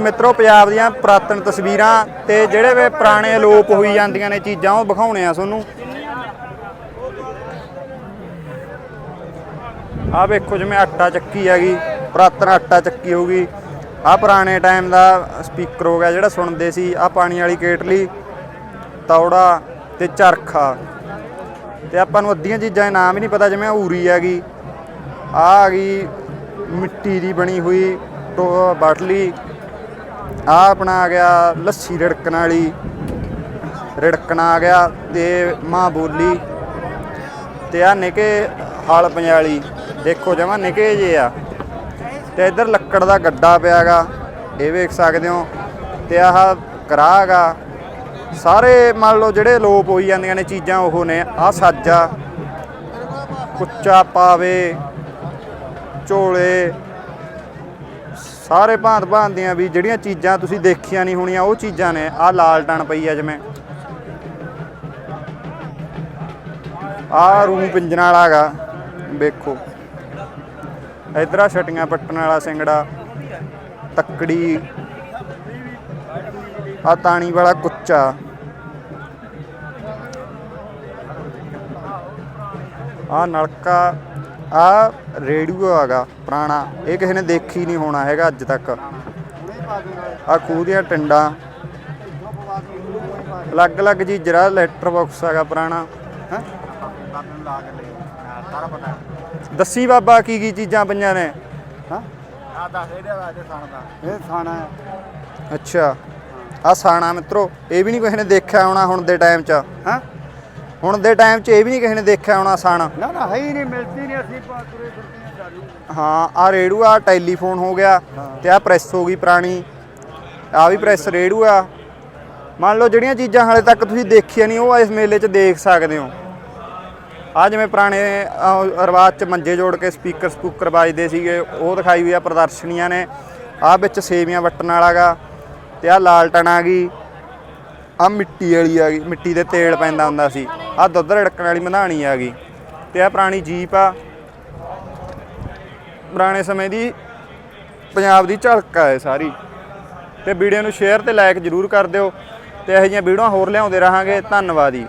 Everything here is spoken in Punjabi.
ਮਿੱਤਰੋ, ਪੰਜਾਬ ਦੀਆਂ ਪੁਰਾਤਨ ਤਸਵੀਰਾਂ ਤੇ ਜਿਹੜੇ ਵੇ ਪੁਰਾਣੇ ਅਲੋਪ ਹੋਈ ਜਾਂਦੀਆਂ ਨੇ ਚੀਜ਼ਾਂ, ਉਹ ਵਿਖਾਉਣੇ ਆ ਤੁਹਾਨੂੰ। ਆ ਵੇਖੋ ਜਿਵੇਂ ਆਟਾ ਚੱਕੀ ਹੈਗੀ, ਪੁਰਾਤਨ ਆਟਾ ਚੱਕੀ ਹੋਗੀ ਆ ਪੁਰਾਣੇ ਟਾਈਮ ਦਾ ਸਪੀਕਰ ਹੋ ਗਿਆ, ਜਿਹੜਾ ਸੁਣਦੇ ਸੀ ਆ ਪਾਣੀ ਵਾਲੀ ਕੇਟਲੀ, ਤੌੜਾ ਤੇ ਚਰਖਾ। ਤੇ ਆਪਾਂ ਨੂੰ ਅੱਧੀਆਂ ਚੀਜ਼ਾਂ ਦੇ ਨਾਮ ਹੀ ਨਹੀਂ ਪਤਾ, ਜਿਵੇਂ ਊਰੀ ਹੈਗੀ। ਆ ਆ ਗਈ ਮਿੱਟੀ ਦੀ ਬਣੀ ਹੋਈ, ਟੋ- ਬਾਟਲੀ। ਆ ਆਪਣਾ ਆ ਗਿਆ ਲੱਸੀ ਰਿੜਕਣ ਵਾਲੀ, ਰਿੜਕਣਾ ਆ ਗਿਆ ਤੇ ਮਾਂ ਬੋਲੀ ਤੇ ਆ ਨਿਕੇ ਹਲ ਪੰਜਾਲੀ, ਦੇਖੋ ਜਮਾ ਨਿਕੇ ਜੇ ਆ। ਤੇ ਇੱਧਰ ਲੱਕੜ ਦਾ ਗੱਡਾ ਪਿਆਗਾ, ਇਹ ਵੇਖ ਸਕਦੇ ਹੋ। ਤੇ ਆਹ ਕਰਾਹਗਾ ਸਾਰੇ ਮੰਨ ਲਓ ਜਿਹੜੇ ਲੋਪ ਹੋਈ ਜਾਂਦੀਆਂ ਨੇ ਚੀਜ਼ਾਂ ਉਹ ਨੇ ਆ ਸਾਜਾ, ਕੁੱਚਾ ਪਾਵੇ, ਝੋਲੇ ਸਾਰੇ ਭਾਂਤ ਭਾਂਤ ਦੀਆਂ ਵੀ ਜਿਹੜੀਆਂ ਚੀਜ਼ਾਂ ਤੁਸੀਂ ਦੇਖੀਆਂ ਨਹੀਂ ਹੋਣੀਆਂ, ਉਹ ਚੀਜ਼ਾਂ ਨੇ। ਆ ਲਾਲਟਣ ਪਈ ਆ ਜਿਵੇਂ। ਆ ਰੂਮ ਪਿੰਜਣ ਵਾਲਾ ਵੇਖੋ। ਇਧਰ ਛਟੀਆਂ ਪੱਟਣ ਵਾਲਾ ਸਿੰਗੜਾ, ਤੱਕੜੀ। ਆ ਤਾਣੀ ਵਾਲਾ ਕੁੱਚਾ। ਆ ਨਲਕਾ ਆ ਰੇਡੀਓ ਹੈਗਾ ਪੁਰਾਣਾ ਇਹ ਕਿਸੇ ਨੇ ਦੇਖੀ ਨਹੀਂ ਹੋਣਾ ਹੈਗਾ ਅੱਜ ਤੱਕ। ਆ ਖੂਹ ਦੀਆਂ ਟਿੰਡਾਂ। ਅਲੱਗ-ਅਲੱਗ ਜੀ ਜਰਾ ਲੈਟਰ ਬਾਕਸ ਹੈਗਾ ਪੁਰਾਣਾ। ਹੈਂ? ਦੱਸੀ ਬਾਬਾ ਕੀ ਕੀ ਚੀਜ਼ਾਂ ਪਈਆਂ ਨੇ। ਹਾਂ? ਆ ਦੱਸ ਇਹਦੇ ਵਾਜੇ ਖਾਣ ਦਾ ਇਹ ਖਾਣਾ ਹੈ। ਅੱਛਾ। ਆ ਸਾਣਾ ਮਿੱਤਰੋ ਇਹ ਵੀ ਨਹੀਂ ਕਿਸੇ ਨੇ ਦੇਖਿਆ ਹੋਣਾ ਹੁਣ ਦੇ ਟਾਈਮ 'ਚ। ਹਾਂ? ਹੁਣ ਦੇ ਟਾਈਮ 'ਚ ਇਹ ਵੀ ਨਹੀਂ ਕਿਸੇ ਨੇ ਦੇਖਿਆ ਹੋਣਾ ਸਾਣਾ। ਨਾ ਨਾ ਹੈ ਹੀ ਨਹੀਂ ਮਿਲਦੀ ਨਹੀਂ ਅਸੀਂ ਪਾਤਰੇ ਫਿਰਦੇ ਹਾਂ ਚਾਲੂ ਹਾਂ ਆ ਰੇੜੂ ਆ ਟੈਲੀਫੋਨ ਹੋ ਗਿਆ ਤੇ ਆ ਪ੍ਰੈਸ ਹੋ ਗਈ ਪੁਰਾਣੀ। ਆ ਵੀ ਪ੍ਰੈਸ ਰੇੜੂ ਆ। ਮੰਨ ਲਓ ਜਿਹੜੀਆਂ ਚੀਜ਼ਾਂ ਹਾਲੇ ਤੱਕ ਤੁਸੀਂ ਦੇਖੀਆਂ ਨਹੀਂ ਉਹ ਇਸ ਮੇਲੇ 'ਚ ਦੇਖ ਸਕਦੇ ਹੋ। ਆ ਜਿਵੇਂ ਪੁਰਾਣੇ ਰਿਵਾਜ 'ਚ ਮੰਜੇ ਜੋੜ ਕੇ ਸਪੀਕਰ ਸਪੂਕਰ ਵੱਜਦੇ ਸੀਗੇ ਉਹ ਦਿਖਾਈ ਹੋਈ ਆ ਪ੍ਰਦਰਸ਼ਨੀਆਂ ਨੇ। ਆ ਵਿੱਚ ਸੇਵੀਆਂ ਵੱਟਣ ਵਾਲਾਗਾ ਤੇ ਆ ਲਾਲਟਣ ਆ ਗਈ। ਆ ਮਿੱਟੀ ਵਾਲੀ ਆ ਗਈ ਮਿੱਟੀ ਦੇ ਤੇਲ ਪੈਂਦਾ ਹੁੰਦਾ ਸੀ। ਆ ਦੁੱਧ ਰੜਕਣ ਵਾਲੀ ਮਧਾਣੀ ਆ ਗਈ ਤੇ ਆ ਪੁਰਾਣੀ ਜੀਪ ਆ। ਪੁਰਾਣੇ ਸਮੇਂ ਦੀ ਪੰਜਾਬ ਦੀ ਝਲਕ ਹੈ ਸਾਰੀ। ਤੇ ਵੀਡੀਓ ਨੂੰ ਸ਼ੇਅਰ ਤੇ ਲਾਈਕ ਜਰੂਰ ਕਰ ਦਿਓ ਤੇ ਇਹੋ ਜਿਹੀਆਂ ਵੀਡੀਓ ਹੋਰ ਲਿਆਉਂਦੇ ਰਹਾਂਗੇ। ਧੰਨਵਾਦ ਜੀ।